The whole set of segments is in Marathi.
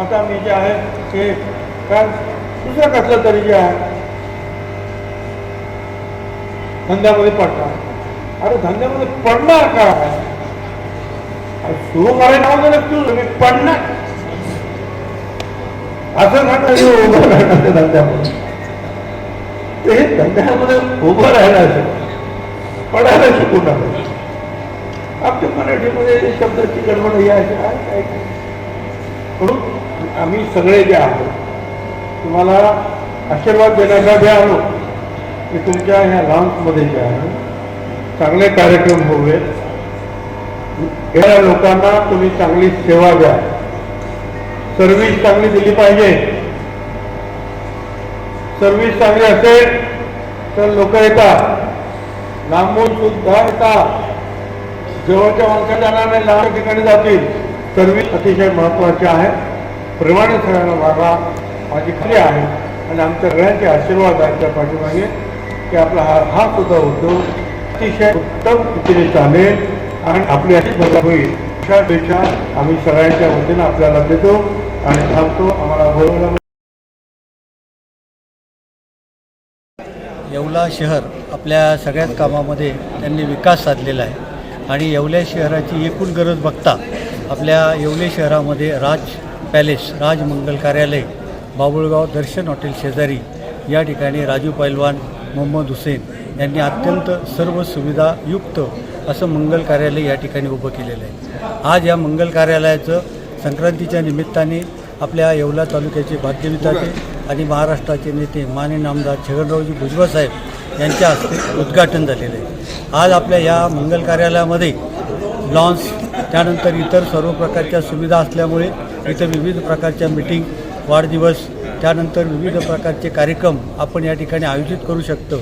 आता मी जे आहे ते काय दुसरं कसलं तरी जे आहे धंद्यामध्ये पडणार. अरे धंद्यामध्ये पडणार काय? सुरू करायला वगैरे तू मी पडणार. असं नाही म्हणजे उभं राहणार धंद्यामध्ये. ते धंद्यामध्ये उभं राहण्याचं पडायला शिकू नका आपल्या मराठीमध्ये शब्दाची गडबड ही आहे काय काय काय. म्हणून आम्ही सगळे जे आहोत तुम्हाला आशीर्वाद देण्यासाठी आलो. की तुमच्या ह्या लॉन्समध्ये जे आहे चांगले कार्यक्रम होवेत या लोकांना तुम्ही चांगली सेवा द्या. सर्व्हिस चांगली दिली पाहिजे. सर्व्हिस चांगली असेल तर लोक येतात. लांबून सुद्धा येतात. जवळच्या माणसं जाणार नाही लांब ठिकाणी जातील. सर्व्हिस अतिशय महत्वाची आहे. प्रेमाने सगळ्यांना वागा माझी खाली आहे. आणि आमच्या सगळ्यांचे आशीर्वाद आहेत त्या पाठीमागे. की आपला हा हा सुद्धा उद्योग अतिशय उत्तम रीतीने चालेल. आणि आपली अशी मजा होईल अशा पेक्षा आम्ही सगळ्यांच्या वतीनं आपल्याला देतो आणि थांबतो. आम्हाला बोलवला येवला शहर आपल्या सगळ्याच कामामध्ये त्यांनी विकास साधलेला आहे. आणि येवल्या शहराची एकूण गरज बघता आपल्या येवले शहरामध्ये राज पॅलेस राज मंगल कार्यालय बाबुळगाव दर्शन हॉटेल शेजारी. या ठिकाणी राजू पैलवान मोहम्मद हुसेन यांनी अत्यंत सर्व सुविधायुक्त असं मंगल कार्यालय या ठिकाणी उभं केलेलं आहे. आज या मंगल कार्यालयाचं संक्रांतीच्या निमित्ताने आपल्या येवला तालुक्याचे भाग्यविताचे आणि महाराष्ट्राचे नेते माननीय आमदार छगनरावजी भुजबळ साहेब यांच्या हस्ते उद्घाटन झालेलं आहे. आज आपल्या या मंगल कार्यालयामध्ये लॉन्स त्यानंतर इतर सर्व प्रकारच्या सुविधा असल्यामुळे इथं विविध प्रकारच्या मिटिंग वाढदिवस त्यानंतर विविध प्रकारचे कार्यक्रम आपण या ठिकाणी आयोजित करू शकतो.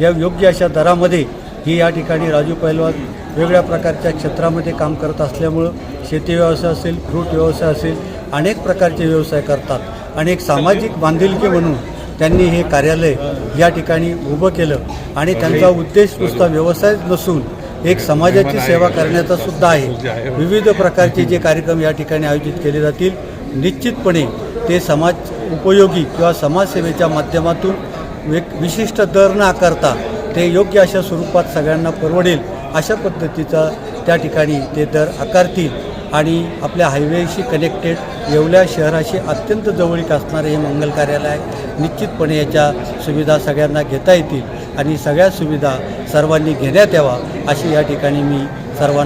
या योग्य अशा दरामध्ये ही या ठिकाणी राजू पैलवान वेगळ्या प्रकारच्या क्षेत्रामध्ये काम करत असल्यामुळं शेती व्यवसाय असेल फ्रूट व्यवसाय असेल अनेक प्रकारचे व्यवसाय करतात. आणि एक सामाजिक बांधिलकी म्हणून त्यांनी हे कार्यालय या ठिकाणी उभं केलं. आणि त्यांचा उद्देश नुसता व्यवसायच नसून एक समाजाची सेवा करण्याचा सुद्धा आहे. विविध प्रकारचे जे कार्यक्रम या ठिकाणी आयोजित केले जातील निश्चितपणे ते समाज उपयोगी किंवा समाजसेवेच्या माध्यमातून एक विशिष्ट दर न आकारता ते योग्य अशा स्वरूपात सगळ्यांना परवडेल अशा पद्धतीचा त्या ठिकाणी ते दर आकारतील आणि आपल्या हायवेशी कनेक्टेड येवल्या शहराशी अत्यंत जवळीक असणारे हे मंगल कार्यालय आहे निश्चितपणे याच्या सुविधा सगळ्यांना घेता येतील. आणि सगळ्या सुविधा सर्वांनी घेण्यात यावा अशी या ठिकाणी मी सर्वांना